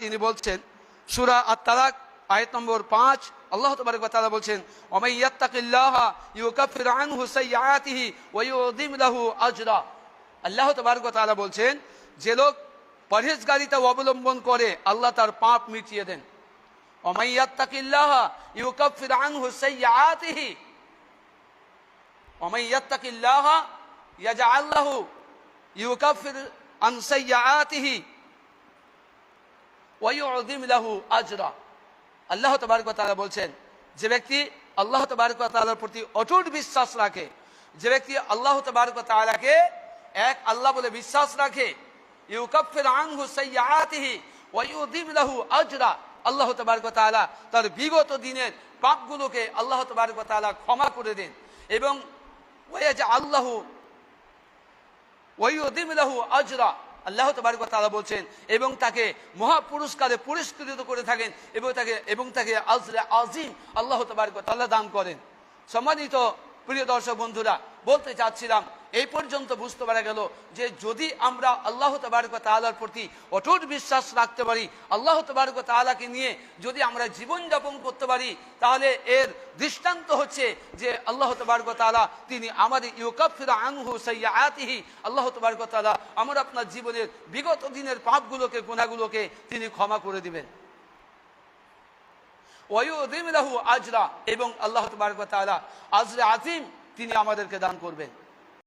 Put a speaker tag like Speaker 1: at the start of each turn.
Speaker 1: তিনি বলছেন, সুরা আত তালাক আয়াত নম্বর পাঁচ, আল্লাহ তবারক তাআলা বলছেন আজরা। আল্লাহ তবারক তাআলা বলছেন, যে লোক পরহেজগারিতা অবলম্বন করে, আল্লাহ তার পাপ মিটিয়ে দেন। ওমাই লাহু আজরা। আল্লাহ তবারক তাআলা বলছেন, যে ব্যক্তি আল্লাহ তবারক তাআলার প্রতি অটুট বিশ্বাস রাখে, যে ব্যক্তি আল্লাহ তবারক তাআলাকে এক আল্লাহ বলে বিশ্বাস রাখে ইউকাফির আনহু সাইয়্যাতিহি ওয়াইউযিম লাহু আজরা। আল্লাহ তবারক তাআলা তার বিগত দিনের পাপগুলোকে আল্লাহ তবারক তাআলা ক্ষমা করে দেন এবং ওয়াজ আল্লাহু ওয়াইউদ্দিম লাহু আজরা। আল্লাহ তবারক তালা বলছেন, এবং তাকে মহাপুরস্কারে পুরস্কৃত করে থাকেন, এবং তাকে এবং তাকে আজরে আজিম আল্লাহ তবারক তাল্লাহ দান করেন। সম্মানিত প্রিয় দর্শক বন্ধুরা, বলতে চাচ্ছিলাম এই পর্যন্ত বুঝতে পারা গেল যে যদি আমরা আল্লাহ তবারক তাআলার প্রতি অটুট বিশ্বাস রাখতে পারি, আল্লাহ তবারক তাআলাকে নিয়ে যদি আমরা জীবন যাপন করতে পারি, তাহলে এর দৃষ্টান্ত হচ্ছে যে আল্লাহ তবারক তাআলা তিনি আমাদের ইউকাফির আনহু সাইয়াতিহি আল্লাহ তবারক তাআলা আমার আপনার জীবনের বিগত দিনের পাপগুলোকে গুণাগুলোকে তিনি ক্ষমা করে দিবেন। ওয়ুদিম লাহু আজরা এবং আল্লাহ তাআলা আজরে আজিম তিনি আমাদেরকে দান করবেন।